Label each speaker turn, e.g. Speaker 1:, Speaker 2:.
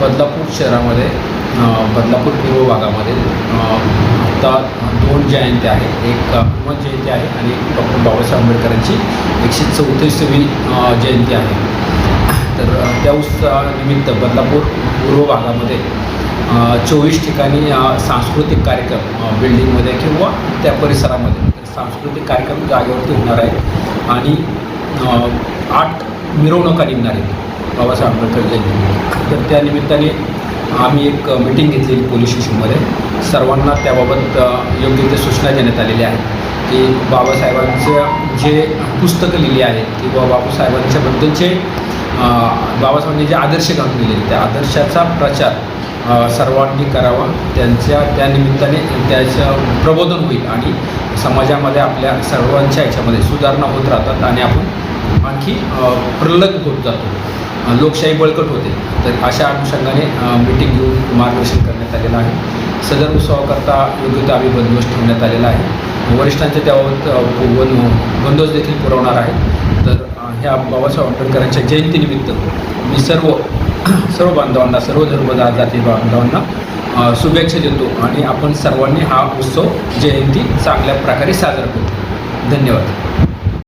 Speaker 1: बदलापूर शहरामध्ये बदलापूर पूर्व भागामध्ये आता दोन जयंती आहेत. एक हनुमान जयंती आहे आणि डॉक्टर बाबासाहेब आंबेडकरांची एकशे चौतीसवी जयंती आहे. तर त्या उत्सवानिमित्त बदलापूर पूर्व भागामध्ये चोवीस ठिकाणी सांस्कृतिक कार्यक्रम बिल्डिंगमध्ये किंवा त्या परिसरामध्ये सांस्कृतिक कार्यक्रम जागेवरती होणार आहे आणि आठ मिरवणुका निघणार आहेत. बाबासाहेब आंबेडकर जयंती. तर त्या निमित्ताने आम्ही एक मिटिंग घेतलेली पोलीस स्टेशनमध्ये सर्वांना त्याबाबत योग्य ते सूचना देण्यात आलेल्या आहेत की बाबासाहेबांचं जे पुस्तकं लिहिली आहेत किंवा बाबासाहेबांच्याबद्दलचे बाबासाहेबांनी जे आदर्श घालून दिलेले त्या आदर्शाचा प्रचार सर्वांनी करावा. त्यांच्या त्या निमित्ताने त्याचं प्रबोधन होईल आणि समाजामध्ये आपल्या सर्वांच्या ह्याच्यामध्ये सुधारणा होत राहतात आणि आपण आणखी प्रलग होत जातो. लोकशाही बळकट होते. तर अशा अनुषंगाने मीटिंग घेऊन मार्गदर्शन करण्यात आलेलं आहे. सदर उत्सवाकरता योग्य आम्ही बंदोबस्त ठेवण्यात आलेला आहे. वरिष्ठांचे त्याबाबत वन बंदोबस्त देखील पुरवणार आहे तर ह्या बाबासाहेब आंबेडकरांच्या जयंतीनिमित्त मी सर्व सर्व बांधवांना सर्व धर्म जाती बांधवांना शुभेच्छा देतो आणि आपण सर्वांनी हा उत्सव जयंती चांगल्या प्रकारे साजरा करू. धन्यवाद.